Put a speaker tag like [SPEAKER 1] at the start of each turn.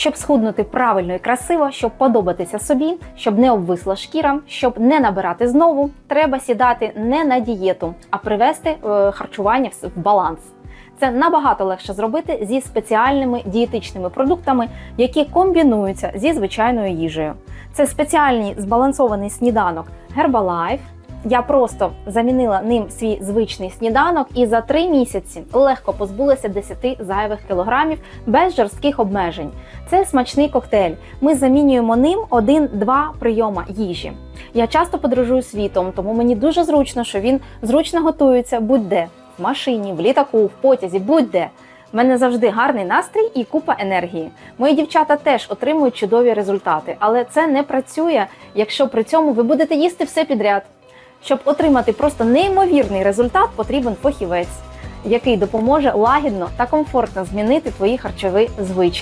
[SPEAKER 1] щоб схуднути правильно і красиво, щоб подобатися собі, щоб не обвисла шкіра, щоб не набирати знову, треба сідати не на дієту, а привести е, харчування в баланс. Це набагато легше зробити зі спеціальними дієтичними продуктами, які комбінуються зі звичайною їжею. Це спеціальний збалансований сніданок Herbalife. Я просто замінила ним свій звичний сніданок і за три місяці легко позбулася 10 зайвих кілограмів без жорстких обмежень. Це смачний коктейль. Ми замінюємо ним один-два прийома їжі. Я часто подорожую світом, тому мені дуже зручно, що він зручно готується будь-де в машині, в літаку, в потязі, будь-де. В мене завжди гарний настрій і купа енергії. Мої дівчата теж отримують чудові результати, але це не працює, якщо при цьому ви будете їсти все підряд. Щоб отримати просто неймовірний результат, потрібен фахівець, який допоможе лагідно та комфортно змінити твої харчові звички.